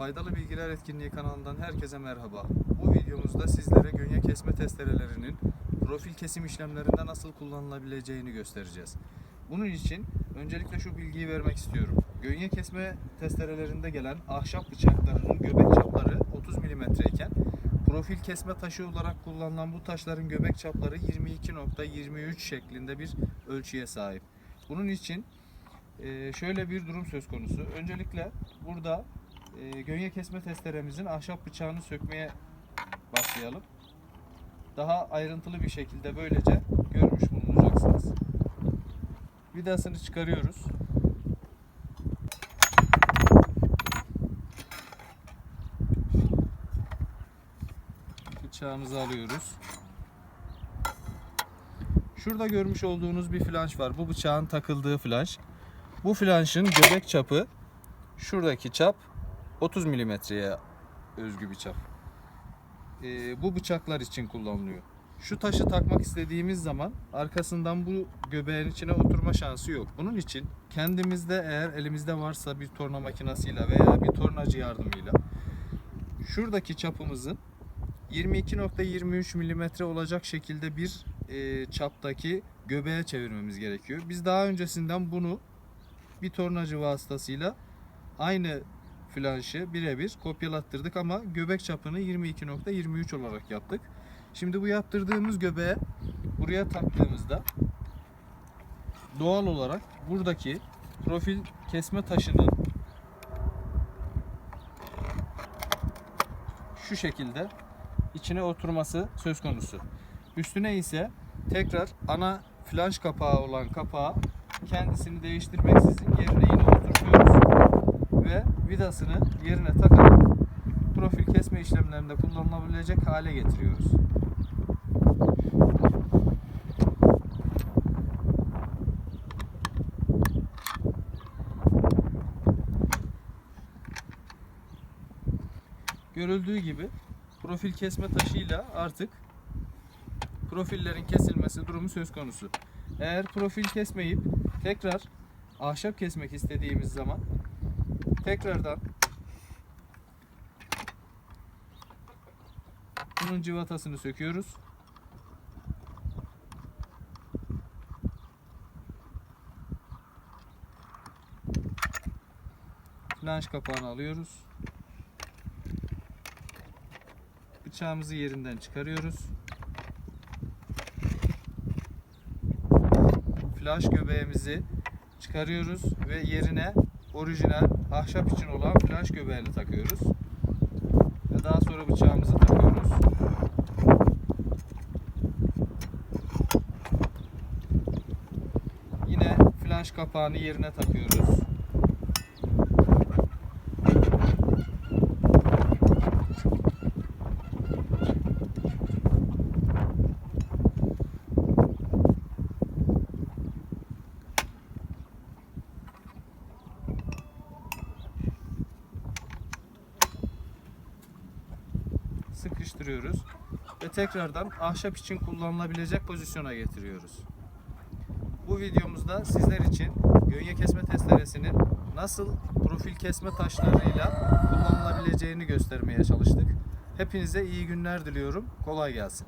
Faydalı Bilgiler Etkinliği kanalından herkese merhaba. Bu videomuzda sizlere gönye kesme testerelerinin profil kesim işlemlerinde nasıl kullanılabileceğini göstereceğiz. Bunun için öncelikle şu bilgiyi vermek istiyorum. Gönye kesme testerelerinde gelen ahşap bıçaklarının göbek çapları 30 mm iken profil kesme taşı olarak kullanılan bu taşların göbek çapları 22.23 şeklinde bir ölçüye sahip. Bunun için şöyle bir durum söz konusu. Öncelikle burada e, gönye kesme testeremizin ahşap bıçağını sökmeye başlayalım. Daha ayrıntılı bir şekilde böylece görmüş bulunacaksınız. Vidasını çıkarıyoruz. Bıçağımızı alıyoruz. Şurada görmüş olduğunuz bir flanş var. Bu bıçağın takıldığı flanş. Bu flanşın göbek çapı şuradaki çap 30 milimetreye özgü bir çap. Ee, bu bıçaklar için kullanılıyor. Şu taşı takmak istediğimiz zaman arkasından bu göbeğin içine oturma şansı yok. Bunun için kendimizde eğer elimizde varsa bir torna makinesiyle veya bir tornacı yardımıyla şuradaki çapımızın 22.23 milimetre olacak şekilde bir e, çaptaki göbeğe çevirmemiz gerekiyor. Biz daha öncesinden bunu bir tornacı vasıtasıyla aynı flanşı birebir kopyalattırdık ama göbek çapını 22.23 olarak yaptık. Şimdi bu yaptırdığımız göbeğe buraya taktığımızda doğal olarak buradaki profil kesme taşının şu şekilde içine oturması söz konusu. Üstüne ise tekrar ana flanş kapağı olan kapağı kendisini değiştirmeksizin yerine yine vidasını yerine takarak profil kesme işlemlerinde kullanılabilecek hale getiriyoruz. Görüldüğü gibi profil kesme taşıyla artık profillerin kesilmesi durumu söz konusu. Eğer profil kesmeyip tekrar ahşap kesmek istediğimiz zaman tekrardan bunun cıvatasını söküyoruz. Flanş kapağını alıyoruz. Bıçağımızı yerinden çıkarıyoruz. Flash göbeğimizi çıkarıyoruz ve yerine orijinal ahşap için olan flash göbeğini takıyoruz. Ve daha sonra bıçağımızı takıyoruz. Yine flash kapağını yerine takıyoruz. Sıkıştırıyoruz ve tekrardan ahşap için kullanılabilecek pozisyona getiriyoruz. Bu videomuzda sizler için gönye kesme testeresinin nasıl profil kesme taşlarıyla kullanılabileceğini göstermeye çalıştık. Hepinize iyi günler diliyorum. Kolay gelsin.